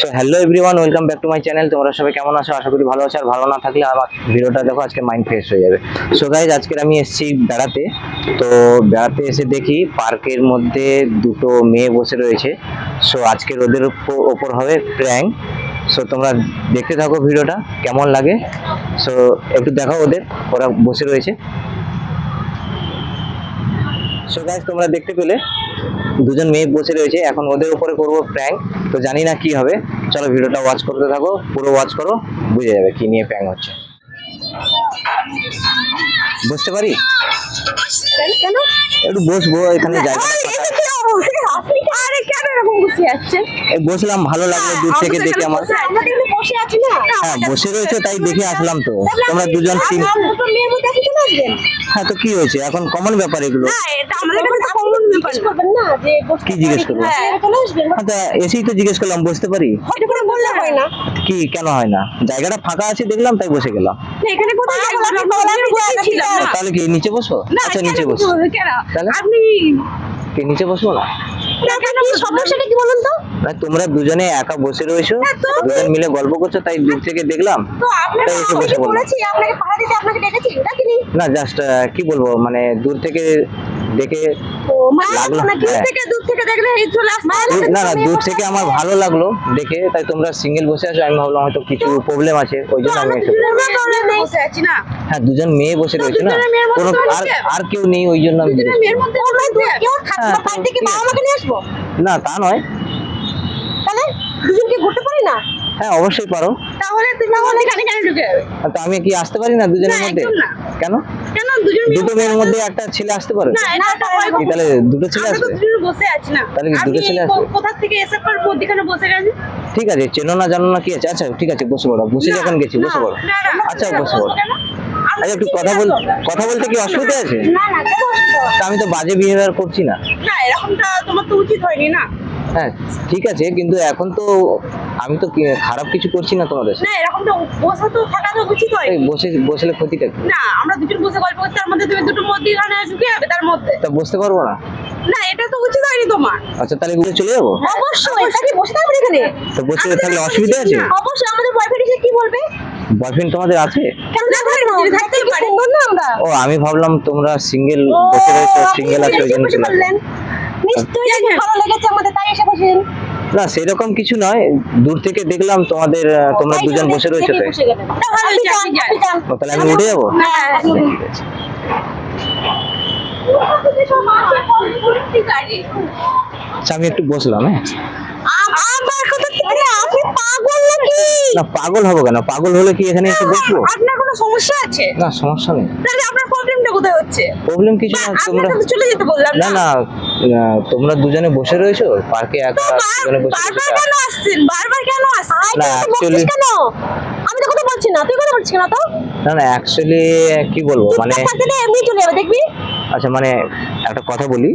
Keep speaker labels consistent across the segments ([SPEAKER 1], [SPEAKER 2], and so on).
[SPEAKER 1] So hello everyone welcome back to my channel তোমরা সবাই কেমন আছো? আশা করি ভালো আছো, আর ভালো না থাকলে আমার ভিডিওটা দেখো, আজকে মাইন্ড ফ্রেশ হয়ে যাবে। সো গাইজ আজকের আমি এসেছি বেড়াতে। তো, বেড়াতে এসে দেখি পার্কের মধ্যে দুটো মেয়ে বসে রয়েছে। সো আজকের ওদের ওপর হবে প্র্যাঙ্ক সো তোমরা দেখতে থাকো ভিডিওটা, কেমন লাগে? সো একটু দেখাও ওদের, ওরা বসে রয়েছে। সো গাইজ তোমরা দেখতে পেলে দুজন মেয়ে বসে রয়েছে, এখন ওদের উপরে করব প্র্যাঙ্ক তো জানি না কি হবে। চলো ভিডিওটা ওয়াচ করতে থাকো, পুরো ওয়াচ করো, বুঝে যাবে কি নিয়ে প্র্যাঙ্ক হচ্ছে। বুঝতে পারি?
[SPEAKER 2] কেন?
[SPEAKER 1] একটু বসবো এখানে জায়গা
[SPEAKER 2] আরে কেন এরকম বসে যাচ্ছে
[SPEAKER 1] বসলাম ভালো লাগল দূর থেকে দেখে আমার।
[SPEAKER 2] বসে আছি না।
[SPEAKER 1] হ্যাঁ বসে রয়েছে তাই দেখে আসলাম তো। তোমরা দুজন হ্যাঁ তো কি হয়েছে? এখন কমন ব্যাপার এগুলো।
[SPEAKER 2] না এটা আমাদের কাছে কমন জিজ্ঞেস করবেন না। যে বসতে
[SPEAKER 1] কি জিজ্ঞেস করব?
[SPEAKER 2] হ্যাঁ।
[SPEAKER 1] তা এসেই তো জিজ্ঞেস করলাম বসতে পারি?
[SPEAKER 2] হয়
[SPEAKER 1] কি কেন হয় না? জায়গাটা ফাঁকা আছে দেখলাম তাই বসে গেলাম।
[SPEAKER 2] এখানে কোথায়
[SPEAKER 1] তাহলে কি নিচে
[SPEAKER 2] বসবো?
[SPEAKER 1] আচ্ছা নিচে
[SPEAKER 2] বসবো?
[SPEAKER 1] তাহলে?
[SPEAKER 2] আপনি
[SPEAKER 1] কি নিচে বসবো না?
[SPEAKER 2] না, কেন কি সমস্যাটা কি বলুন তো?
[SPEAKER 1] না তোমরা দুজনে একা বসে রয়েছো দুজন মিলে গল্প করছ তাই দূর থেকে দেখলাম। তাই এসে বসে
[SPEAKER 2] বলেছি আপনাকে পাহাড় আপনাকে ডেকেছি ডাকিনি
[SPEAKER 1] না জাস্ট কি বলব মানে দূর থেকে দেখে
[SPEAKER 2] মানে না
[SPEAKER 1] হ্যাঁ।
[SPEAKER 2] থেকে দূর থেকে
[SPEAKER 1] না দূর আমার ভালো লাগল দেখে তাই তোমরা সিঙ্গেল বসে আছো আমি ভাবলাম হয়তো কিছু প্রবলেম আছে ওই জন্য আমি হ্যাঁ দুজন মেয়ে বসে রয়েছে না? কোনো আর আর কেউ নেই ওই জন্য আমি হ্যাঁ, না তা নয়।
[SPEAKER 2] তাহলে দুজনকে ঘুরতে পারি না?
[SPEAKER 1] হ্যাঁ অবশ্যই পারো।
[SPEAKER 2] তাহলে তুমি আমাদের এখানে কেন ঢুকে? যাবে
[SPEAKER 1] তো আমি কি আসতে পারি না দুজনের মধ্যে? কেন?
[SPEAKER 2] কেন? দুজন
[SPEAKER 1] দুটো মেয়ের মধ্যে একটা ছেলে আসতে পারে?
[SPEAKER 2] না হয়
[SPEAKER 1] তাহলে দুটো ছেলে আসবে?
[SPEAKER 2] দুজন বসে আছি না।
[SPEAKER 1] তাহলে কি দুটো ছেলে আসবে?
[SPEAKER 2] কোথা থেকে এসে পর মধ্যখানে বসে গেছি।
[SPEAKER 1] ঠিক আছে চেনো না জানো না কি আছে? আচ্ছা ঠিক আছে বসে পড়ো। বসে যখন গেছি বসে পড়ো।
[SPEAKER 2] না, না,
[SPEAKER 1] আচ্ছা
[SPEAKER 2] না,
[SPEAKER 1] বসে পড়ো?
[SPEAKER 2] আমরা
[SPEAKER 1] আচ্ছা একটু কথা বল কথা বলতে কি অসুবিধা আছে?
[SPEAKER 2] না না
[SPEAKER 1] আমি তো বাজে বিহেভিয়ার করছি না।
[SPEAKER 2] না এরকমটা তোমার তো উচিত হয়নি না।
[SPEAKER 1] হ্যাঁ ঠিক আছে কিন্তু এখন তো আমি তো খারাপ কিছু করছি না তোমাদের সাথে।
[SPEAKER 2] না এরকমটা বসে তো থাকা তো উচিত
[SPEAKER 1] এই বসে বসলে ক্ষতিটা কি?
[SPEAKER 2] না আমরা দুজন বসে গল্প করতে তার মধ্যে তুমি দুটো মধ্যখানে ঢুকে যাবে তার মধ্যে।
[SPEAKER 1] তা বসতে পারব না?
[SPEAKER 2] না এটা তো উচিত হয়নি তোমার।
[SPEAKER 1] আচ্ছা তাহলে ঘুরে চলে যাব?
[SPEAKER 2] অবশ্যই তাকে বসে থাকবে এখানে?
[SPEAKER 1] তো বসে থাকলে অসুবিধা আছে
[SPEAKER 2] অবশ্যই আমাদের বয়ফ্রেন্ড এসে কি বলবে?
[SPEAKER 1] বয়ফ্রেন্ড তোমাদের আছে?
[SPEAKER 2] কেন থাকতে পারে। না আমরা
[SPEAKER 1] ও আমি ভাবলাম তোমরা সিঙ্গেল বসে রয়েছো সিঙ্গেল আছো ওই জন্য চলে আসো।
[SPEAKER 2] বললেন। নিশ্চয়ই ভালো লেগেছে আমাদের তাই এসে বসেন
[SPEAKER 1] না সেরকম কিছু নয়। দূর থেকে দেখলাম তোমাদের তোমরা দুজন বসে রয়েছো তাহলে আমি উঠে যাব?
[SPEAKER 2] হ্যাঁ আপনি
[SPEAKER 1] আচ্ছা আমি একটু বসলাম হ্যাঁ?
[SPEAKER 2] আমার কথা থেকে আপনি পাগল
[SPEAKER 1] না পাগল হব কেন? পাগল হলে কি এখানে এসে বসবো?
[SPEAKER 2] আপনার কোনো সমস্যা আছে?
[SPEAKER 1] না সমস্যা নেই।
[SPEAKER 2] তাহলে আপনার প্রবলেমটা কোথায় হচ্ছে?
[SPEAKER 1] প্রবলেম কিছু না তোমরা
[SPEAKER 2] চলে যেতে বললাম
[SPEAKER 1] না তোমরা দুজনে বসে রয়েছো? পার্কে একা দুজনে বসে
[SPEAKER 2] বারবার কেন আসছেন? বারবার কেন আসছেন?
[SPEAKER 1] না,
[SPEAKER 2] কেন? আমি তো কথা বলছি না। তুই কথা বলছিস কেন তো?
[SPEAKER 1] না না অ্যাকচুয়ালি কি বলব? মানে
[SPEAKER 2] থাকতে এমনি চলে যাবে দেখবি।
[SPEAKER 1] আচ্ছা মানে একটা কথা বলি।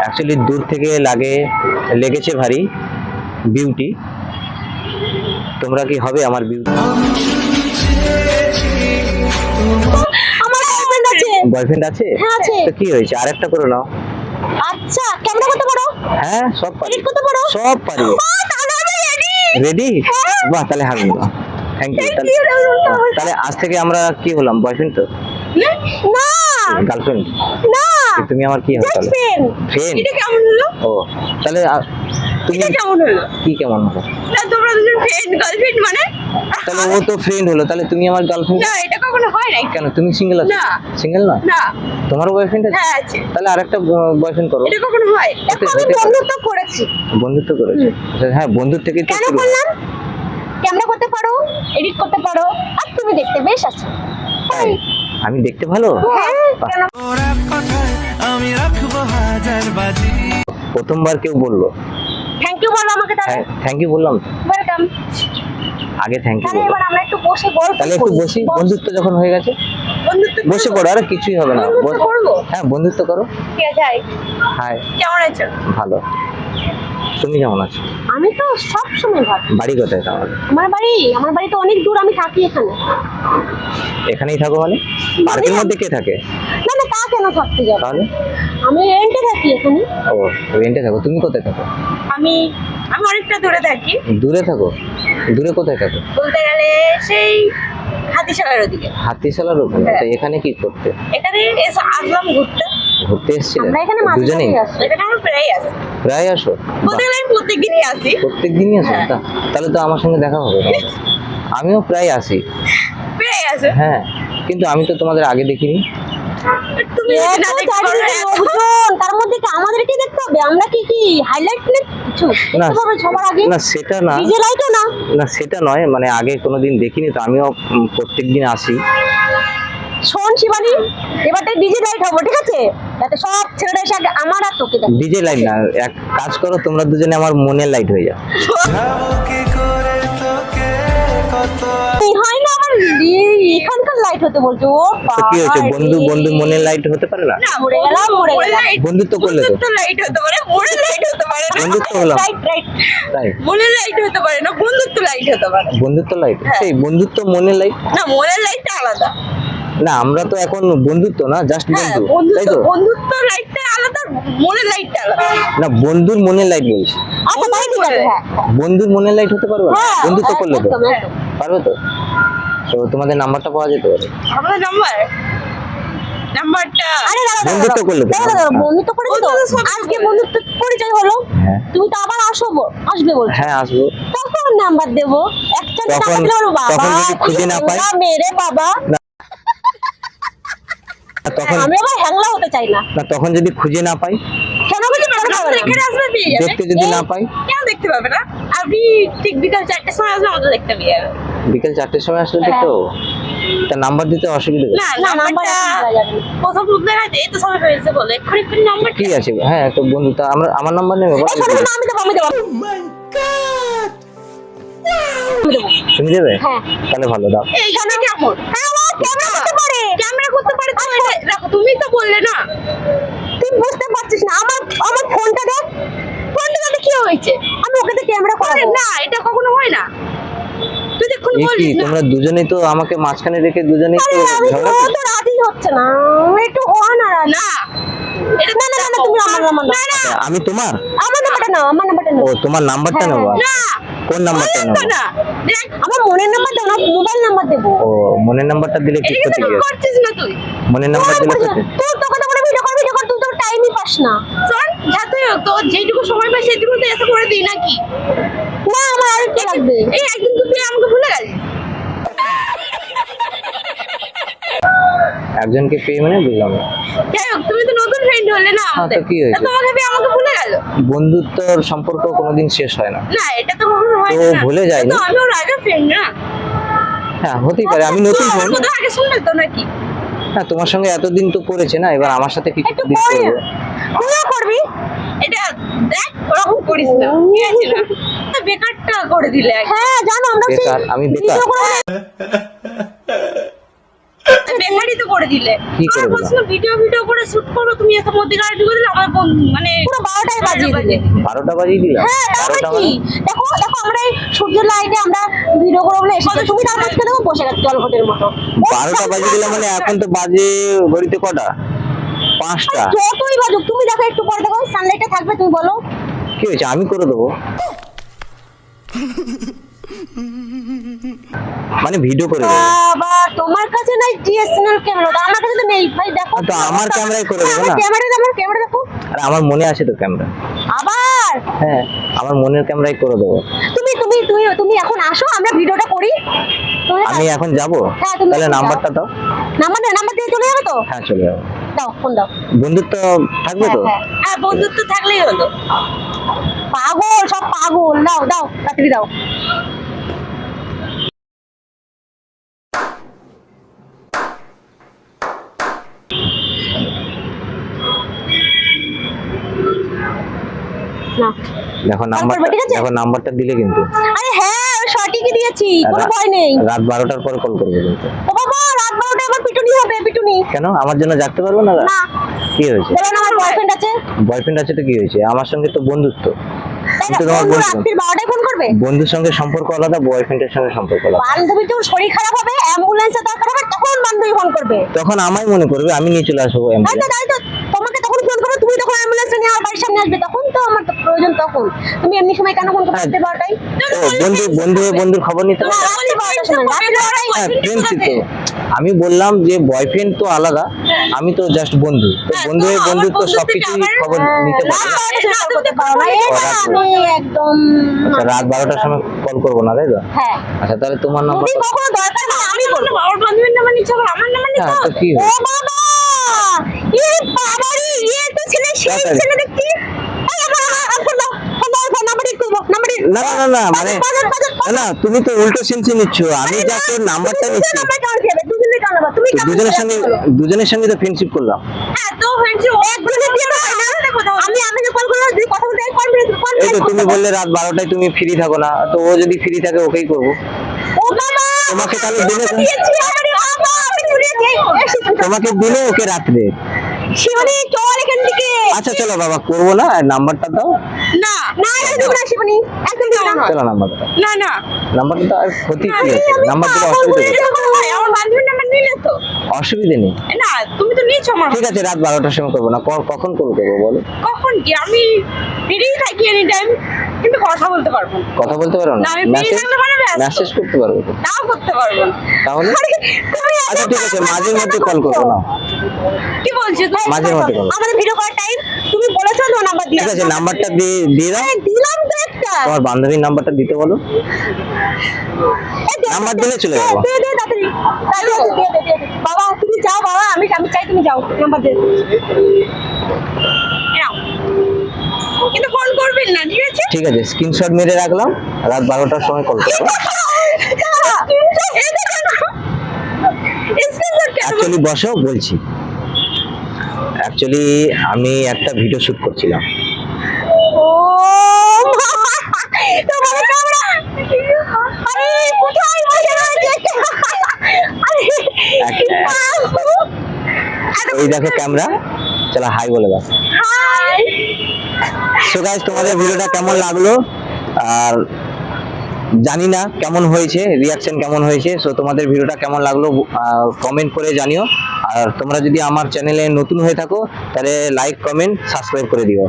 [SPEAKER 1] অ্যাকচুয়ালি দূর থেকে লাগে লেগেছে ভারী বিউটি তোমরা কি হবে আমার বিউটি
[SPEAKER 2] আমার
[SPEAKER 1] বয়ফ্রেন্ড আছে?
[SPEAKER 2] হ্যাঁ, আছে।
[SPEAKER 1] তো কি হয়েছে? আরেকটা করে নাও।
[SPEAKER 2] আচ্ছা ক্যামেরা করতে পারো
[SPEAKER 1] হ্যাঁ সব পারি।
[SPEAKER 2] করতে পারো
[SPEAKER 1] সব পারি। রেডি
[SPEAKER 2] হ্যাঁ।
[SPEAKER 1] বাহ তাহলে হামি থ্যাংক ইউ. তাহলে আজ থেকে আমরা কি হলাম? বয়ফ্রেন্ড তো?
[SPEAKER 2] না।
[SPEAKER 1] গার্লফ্রেন্ড
[SPEAKER 2] না।
[SPEAKER 1] তুমি আমার কি হবে তাহলে?
[SPEAKER 2] ফ্রেন্ড
[SPEAKER 1] ফ্রেন্ড
[SPEAKER 2] এটা কেমন হলো?
[SPEAKER 1] ও তাহলে তুমি
[SPEAKER 2] কেমন হলো?
[SPEAKER 1] কি কেমন হলো
[SPEAKER 2] না তোমরা দুজন ফ্রেন্ড গার্লফ্রেন্ড মানে?
[SPEAKER 1] তাহলে ও তো ফ্রেন্ড হলো তাহলে তুমি আমার গার্লফ্রেন্ড
[SPEAKER 2] না এটা কখনো হয় না
[SPEAKER 1] কেন তুমি সিঙ্গেল আছো?
[SPEAKER 2] না।
[SPEAKER 1] সিঙ্গেল না?
[SPEAKER 2] না।
[SPEAKER 1] তোমার বয়ফ্রেন্ড আছে?
[SPEAKER 2] হ্যাঁ আছে।
[SPEAKER 1] তাহলে আরেকটা বয়ফ্রেন্ড করো।
[SPEAKER 2] এটা কখনো হয়? আমি। বন্ধুত্ব করেছি।
[SPEAKER 1] বন্ধুত্ব করেছ? আচ্ছা, হ্যাঁ বন্ধুর থেকে তো
[SPEAKER 2] কেন। করলাম? ক্যামেরা করতে পারো এডিট করতে পারো আর তুমি দেখতে বেশ আছো।
[SPEAKER 1] আমি দেখতে ভালো?
[SPEAKER 3] আমি রাখব হাজার বাজি
[SPEAKER 1] প্রথমবার কেউ বলল।
[SPEAKER 2] থ্যাংক ইউ বলো আমাকে তাহলে।
[SPEAKER 1] থ্যাংক ইউ বললাম।
[SPEAKER 2] ওয়েলকাম
[SPEAKER 1] আগে থ্যাংক ইউ
[SPEAKER 2] এবার আমরা একটু বসে গল্প
[SPEAKER 1] তাহলে একটু। বসি। বন্ধুত্ব যখন হয়ে গেছে
[SPEAKER 2] বন্ধুত্ব
[SPEAKER 1] বসে পড়ো আর কিছুই হবে না। হ্যাঁ বন্ধুত্ব করো।
[SPEAKER 2] কে যাই।
[SPEAKER 1] হাই
[SPEAKER 2] কেমন আছো?
[SPEAKER 1] ভালো। তুমি কেমন আছো?
[SPEAKER 2] আমি তো সব সময় ভালো
[SPEAKER 1] বাড়ি কোথায় তাহলে?
[SPEAKER 2] আমার বাড়ি আমার বাড়ি তো অনেক দূর আমি থাকি এখানে।
[SPEAKER 1] এখানেই থাকো মানে? পার্কের মধ্যে কে থাকে?
[SPEAKER 2] না না তা কেন থাকতে যাব?
[SPEAKER 1] তাহলে?
[SPEAKER 2] আমি রেন্টে থাকি এখানে।
[SPEAKER 1] ও রেন্টে থাকো। তুমি কোথায় থাকো?
[SPEAKER 2] আমি আমি অনেকটা দূরে থাকি।
[SPEAKER 1] দূরে থাকো? দূরে কোথায় থাকো?
[SPEAKER 2] বলতে গেলে সেই হাতিশালার ওদিকে।
[SPEAKER 1] হাতিশালার ওখানে
[SPEAKER 2] হ্যাঁ।
[SPEAKER 1] তো এখানে কি করতে?
[SPEAKER 2] এখানে এসে আসলাম ঘুরতে।
[SPEAKER 1] ঘুরতে এসেছিলে?
[SPEAKER 2] আমরা এখানে মাঝে
[SPEAKER 1] দুজনেই?
[SPEAKER 2] আসি এখানে আমরা প্রায় আসি
[SPEAKER 1] প্রায় আসো?
[SPEAKER 2] আমি প্রত্যেকদিনই আসি
[SPEAKER 1] প্রত্যেক দিনই আসো
[SPEAKER 2] হ্যাঁ।
[SPEAKER 1] তাহলে তো আমার সঙ্গে দেখা হবে। আমিও প্রায় আসি।
[SPEAKER 2] প্রায় আসে
[SPEAKER 1] হ্যাঁ। কিন্তু আমি তো তোমাদের আগে দেখিনি।
[SPEAKER 2] তুমি না তার মধ্যে কি আমাদেরকে দেখতে হবে? আমরা কি কি হাইলাইট না সবার আগে?
[SPEAKER 1] সেটা না।
[SPEAKER 2] না?
[SPEAKER 1] সেটা নয়। মানে আগে কোনোদিন দেখিনি তো আমিও প্রত্যেকদিন আসি।
[SPEAKER 2] শোন শিবানী এবার ডিজে লাইট হব ঠিক আছে? যাতে সব ছেলেরা এসে আগে আমার আর তোকে দেখে
[SPEAKER 1] ডিজে লাইট না এক কাজ করো তোমরা দুজনে আমার মনের লাইট হয়ে যাও।
[SPEAKER 3] কি করে তোকে কত
[SPEAKER 2] এই হয় না? আমার লাইট হতে বলছো ও
[SPEAKER 1] কি হয়েছে? বন্ধু বন্ধু মনের লাইট হতে পারে না?
[SPEAKER 2] না মরে গেলাম মরে গেলাম।
[SPEAKER 1] বন্ধুত্ব করলে তো।
[SPEAKER 2] লাইট হতে পারে মনে লাইট হতে পারে না।
[SPEAKER 1] বন্ধুত্ব হলাম।
[SPEAKER 2] রাইট রাইট
[SPEAKER 1] তাই
[SPEAKER 2] মনে লাইট হতে পারে না বন্ধুত্ব লাইট হতে পারে।
[SPEAKER 1] বন্ধুত্ব লাইট
[SPEAKER 2] হ্যাঁ।
[SPEAKER 1] সেই বন্ধুত্ব মনের লাইট
[SPEAKER 2] না লাইটটা আলাদা।
[SPEAKER 1] না আমরা তো এখন বন্ধুত্ব না জাস্ট
[SPEAKER 2] হ্যাঁ
[SPEAKER 1] বন্ধু তাই
[SPEAKER 2] বন্ধুত্ব
[SPEAKER 1] তো?
[SPEAKER 2] বন্ধুত্ব লাইটটা আলাদা মনের লাইটটা আলাদা।
[SPEAKER 1] না বন্ধুর মনের লাইট বলছি
[SPEAKER 2] আচ্ছা হ্যাঁ।
[SPEAKER 1] বন্ধুর মনের লাইট হতে পারবে না? বন্ধুত্ব করলে তো। পারবে তো? তো তোমাদের নাম্বারটা পাওয়া যেতে পারে।
[SPEAKER 2] আমাদের নাম্বার? নাম্বারটা আরে
[SPEAKER 1] বন্ধুত্ব করলে তো।
[SPEAKER 2] দাঁড়া দাঁড়া বন্ধুত্ব করেছি তো। আজকে বন্ধুত্ব পরিচয় হলো।
[SPEAKER 1] হ্যাঁ।
[SPEAKER 2] তুমি তো আবার আসো আসবে বলছো।
[SPEAKER 1] হ্যাঁ আসব।
[SPEAKER 2] তখন নাম্বার দেবো? একটা নাম্বার দিলে বাবা
[SPEAKER 1] তখন যদি খুঁজে না পাই?
[SPEAKER 2] মেরে বাবা।
[SPEAKER 1] তখন
[SPEAKER 2] আমি আবার হ্যাংলা হতে চাই না।
[SPEAKER 1] না তখন যদি খুঁজে না পাই?
[SPEAKER 2] কেন বুঝি এখানে আসবে পেয়ে যাবে
[SPEAKER 1] দেখতে যদি না পাই?
[SPEAKER 2] কেন দেখতে পাবে না? আপনি ঠিক বিকাল চারটের সময় আসলে আমাদের দেখতে পেয়ে যাবে
[SPEAKER 1] বিকেল চারটের সময় আসলে তো? পাবো তা নাম্বার দিতে অসুবিধা নেই।
[SPEAKER 2] না না নাম্বারটা প্রথম রূপ দেখা এই তো সময় হয়েছে বলে। এক্ষুনি এক্ষুনি নাম্বার
[SPEAKER 1] ঠিক আছে? হ্যাঁ তো বন্ধু তা আমরা আমার নাম্বার নেবে?
[SPEAKER 2] আমি দেবো আমি দেবো।
[SPEAKER 1] তুমি দেবে।
[SPEAKER 2] হ্যাঁ।
[SPEAKER 1] তাহলে ভালো দাও।
[SPEAKER 2] এইখানে কেমন? হ্যাঁ ক্যামেরা করতে পারে। ক্যামেরা করতে পারে দেখো তুমি তো বললে না। তুই বুঝতে পারছিস না। আমার আমার ফোনটা দেখ। ফোনটা কি হয়েছে? আমি ওকে তো ক্যামেরা করে না এটা কখনো হয় না। তুই দেখুন
[SPEAKER 1] কি তোমরা দুজনেই তো আমাকে মাঝখানে রেখে দুজনেই তো ঝগড়া করছ।
[SPEAKER 2] রাজি হচ্ছে না। একটু হওয়া না না না না না তুমি আমার নাম্বার না না।
[SPEAKER 1] আচ্ছা, আমি তোমার?
[SPEAKER 2] আমার নাম্বারটা নাও আমার নাম্বারটা নাও।
[SPEAKER 1] ও তোমার নাম্বারটা নেব
[SPEAKER 2] না
[SPEAKER 1] কোন নাম্বারটা নেব?
[SPEAKER 2] না। দেখ আমার মনের নাম্বার দাও না মোবাইল নাম্বার দেবো।
[SPEAKER 1] ও মনের নাম্বারটা দিলে কি করতে গিয়ে
[SPEAKER 2] করছিস না তুই।
[SPEAKER 1] মনের নাম্বার দিলে করতে
[SPEAKER 2] তুই তো করে ভিডিও কর ভিডিও কর তুই তো টাইমই পাস না। শোন যাতে তো যেটুকু সময় পাই সেটুকু তো এসে করে দিই নাকি? না আমার আর কি লাগবে এই একদিন তুই আমাকে ভুলে গেলি
[SPEAKER 1] একজনকে পেয়ে মানে বুঝলাম না।
[SPEAKER 2] যাই হোক তুমি তো নতুন ফ্রেন্ড হলে না
[SPEAKER 1] হ্যাঁ, তো কি হয়েছে?
[SPEAKER 2] তোমাকে পেয়ে আমাকে ভুলে গেল।
[SPEAKER 1] বন্ধুত্বর সম্পর্ক কোনোদিন শেষ হয় না।
[SPEAKER 2] না এটা তো কখনো হয়
[SPEAKER 1] তো
[SPEAKER 2] না।
[SPEAKER 1] ভুলে।
[SPEAKER 2] তো আমি ওর আগে ফ্রেন্ড না।
[SPEAKER 1] হ্যাঁ হতেই পারে আমি নতুন
[SPEAKER 2] তো আমার
[SPEAKER 1] ফোন
[SPEAKER 2] কথা আগে শুনবে তো নাকি?
[SPEAKER 1] হ্যাঁ তোমার সঙ্গে এতদিন তো পড়েছে না এবার আমার সাথে কিছু দিন করবে?
[SPEAKER 2] এটা দেখ ওরকম করিস না। ঠিক আছে না বেকারটা করে দিলে হ্যাঁ জানো আমরা সেই
[SPEAKER 1] বেকার? আমি বেকার?
[SPEAKER 2] তো করে দিলে।
[SPEAKER 1] কি করে
[SPEAKER 2] আমার বলছিল ভিডিও ভিডিও করে শুট করো তুমি এত মধ্যে গাড়ি ঢুকে দিলে আমার বন্ধু মানে পুরো বারোটায় বাজিয়ে দিলে।
[SPEAKER 1] বারোটা বাজিয়ে দিলাম
[SPEAKER 2] হ্যাঁ তারপরে কি দেখো দেখো আমরা এই সূর্যের লাইটে আমরা ভিডিও করব বলে এসেছি তুমি তার মাঝখানে দেখো বসে গেছো জলঘটের মতো।
[SPEAKER 1] বারোটা বাজিয়ে দিলাম মানে এখন তো বাজে ঘড়িতে কটা? পাঁচটা।
[SPEAKER 2] যতই বাজুক তুমি দেখো একটু পরে দেখো সানলাইটে থাকবে তুমি বলো।
[SPEAKER 1] কি হয়েছে? আমি করে দেবো। মানে ভিডিও করে
[SPEAKER 2] বাবা তোমার কাছে নাই ডিএসএলআর ক্যামেরা আমার কাছে তো নেই। ভাই দেখো।
[SPEAKER 1] তো আমার ক্যামেরায় করে দেবো না।
[SPEAKER 2] ক্যামেরা আমার ক্যামেরা দেখো।
[SPEAKER 1] আর আমার মনে আছে তো ক্যামেরা
[SPEAKER 2] আবার?
[SPEAKER 1] হ্যাঁ আমার মনের ক্যামেরায় করে দেবো।
[SPEAKER 2] তুমি তুমি তুমি তুমি এখন আসো আমরা ভিডিওটা করি।
[SPEAKER 1] আমি এখন যাব?
[SPEAKER 2] হ্যাঁ,
[SPEAKER 1] তাহলে নাম্বারটা দাও।
[SPEAKER 2] নাম্বার নাম্বার দিয়ে চলে যাবে তো?
[SPEAKER 1] হ্যাঁ চলে যাব।
[SPEAKER 2] দাও ফোন দাও।
[SPEAKER 1] বন্ধুত্ব থাকবে তো?
[SPEAKER 2] হ্যাঁ। হ্যাঁ বন্ধুত্ব থাকলেই হলো। পাগল সব পাগল। দাও দাও তাড়াতাড়ি দাও।
[SPEAKER 1] দেখো নাম্বারটা? দেখো দিলে কিন্তু।
[SPEAKER 2] আরে হ্যাঁ সঠিকই দিয়েছি কোনো ভয় নেই।
[SPEAKER 1] রাত বারোটার পর কল করবে কিন্তু।
[SPEAKER 2] ও বাবা রাত বারোটায় আমার পিটুনি হবে পিটুনি।
[SPEAKER 1] কেন? আমার জন্য জাগতে পারব না?
[SPEAKER 2] না।
[SPEAKER 1] কি হয়েছে?
[SPEAKER 2] বলেন আমার বয়ফ্রেন্ড আছে।
[SPEAKER 1] বয়ফ্রেন্ড আছে তো কি হয়েছে? আমার সঙ্গে তো বন্ধুত্ব। আমি তো তোমার
[SPEAKER 2] বন্ধু। বারোটায় ফোন করবে?
[SPEAKER 1] বন্ধুর সঙ্গে সম্পর্ক আলাদা বয়ফ্রেন্ডের সঙ্গে সম্পর্ক আলাদা।
[SPEAKER 2] বান্ধবী তোর শরীর খারাপ হবে অ্যাম্বুলেন্সে দরকার হবে তখন বান্ধবী ফোন করবে।
[SPEAKER 1] তখন আমায় মনে করবে আমি নিয়ে চলে আসব অ্যাম্বুলেন্স
[SPEAKER 2] তোমাকে তখন ফোন করবে তুমি তখন আমার বাড়ির সামনে আসবে তখন তো আমার প্রয়োজন তখন। তুমি এমনি সময় কেন ফোন করবে
[SPEAKER 1] হ্যাঁ। বন্ধু বন্ধু বন্ধুর খবর নিতে
[SPEAKER 2] না,
[SPEAKER 1] হ্যাঁ আমি বললাম যে বয়ফ্রেন্ড তো আলাদা আমি তো জাস্ট বন্ধু। তো
[SPEAKER 2] হ্যাঁ,
[SPEAKER 1] বন্ধু বন্ধু তো সবকিছুই খবর নিতে
[SPEAKER 2] রাত বারোটার সময় পারো আমি একদম
[SPEAKER 1] আচ্ছা রাত বারোটার সময় কল করব না তাই তো?
[SPEAKER 2] হ্যাঁ।
[SPEAKER 1] আচ্ছা তাহলে তোমার নাম্বার
[SPEAKER 2] কখনো দরকার হয় আমি বলব। আমার বান্ধবীর নাম্বার নিচ্ছ আমার নাম্বার নিচ্ছ?
[SPEAKER 1] হ্যাঁ, তো কি
[SPEAKER 2] ও বাবা! এ বাবারি
[SPEAKER 1] না না না মানে না তুমি তো উল্টো সেন্সে নিচ্ছ। আমি জাস্ট ওর নাম্বারটা নিচ্ছি। দুজনের সঙ্গে দুজনের সঙ্গে তো ফ্রেন্ডশিপ করলাম।
[SPEAKER 2] হ্যাঁ করলাম
[SPEAKER 1] এই তো তুমি বললে রাত বারোটায় তুমি ফ্রি থাকো না। তো ও যদি ফ্রি থাকে ওকেই করব। তোমাকে তাহলে দিলে তোমাকে দিলে ওকে রাত্রে।
[SPEAKER 2] শিবানী চল এখান থেকে।
[SPEAKER 1] আচ্ছা চলো বাবা করব না? নাম্বারটা দাও।
[SPEAKER 2] না না এটা দেবো না শিবানী একদম দেবো না।
[SPEAKER 1] চলো নাম্বারটা।
[SPEAKER 2] না না।
[SPEAKER 1] নাম্বারটা আর ক্ষতি কি আছে? নাম্বার দিলে অসুবিধা নেই
[SPEAKER 2] আমার বান্ধবীর নাম্বার নিলে তো।
[SPEAKER 1] অসুবিধা নেই।
[SPEAKER 2] না তুমি তো নিয়েছো আমার
[SPEAKER 1] ঠিক আছে রাত বারোটার সময় করব না। কখন করব বলো?
[SPEAKER 2] কখন কি? আমি ফ্রি থাকি এনি টাইম কিন্তু কথা বলতে পারব না।
[SPEAKER 1] কথা বলতে পারো না?
[SPEAKER 2] আমি
[SPEAKER 1] মেসেজ
[SPEAKER 2] মানে
[SPEAKER 1] করতে পারব।
[SPEAKER 2] তাও করতে পারব না।
[SPEAKER 1] তাহলে?
[SPEAKER 2] এত
[SPEAKER 1] আচ্ছা ঠিক আছে মাঝে মধ্যে কল করব না।
[SPEAKER 2] কি বলছো? তুমি
[SPEAKER 1] মাঝে মধ্যে call।
[SPEAKER 2] আমাদের ভিডিও করার টাইম তুমি বলেছ তো নাম্বার দিয়ে
[SPEAKER 1] ঠিক আছে নাম্বারটা দিয়ে। দিয়ে দাও।
[SPEAKER 2] হ্যাঁ, দিলাম তো একটা।
[SPEAKER 1] তোমার বান্ধবীর নাম্বারটা দিতে বলো। নাম্বার দিলে চলে
[SPEAKER 2] দে,
[SPEAKER 1] যাব।
[SPEAKER 2] দে, দে, তাড়াতাড়ি। বাবা তুমি যাও বাবা আমি আমি চাই তুমি যাও। নাম্বার দে নাও। কিন্তু ফোন করবেন না ঠিক আছে
[SPEAKER 1] স্ক্রিনশট মেরে রাখলাম, রাত বারোটার সময় কল করব। অ্যাকচুয়ালি বসো, বলছি। অ্যাকচুয়ালি আমি একটা ভিডিও শুট করছিলাম। এই দেখো ক্যামেরা চলো হাই বলে দাও।
[SPEAKER 2] হাই
[SPEAKER 1] সো গাইজ তোমাদের ভিডিওটা কেমন লাগল? আর জানি না কেমন হয়েছে রিয়াকশন কেমন হয়েছে সো তোমাদের ভিডিওটা কেমন লাগল কমেন্ট করে জানিও। আর তোমরা যদি আমার চ্যানেলে নতুন হয়ে থাকো তাহলে লাইক কমেন্ট সাবস্ক্রাইব করে দিও।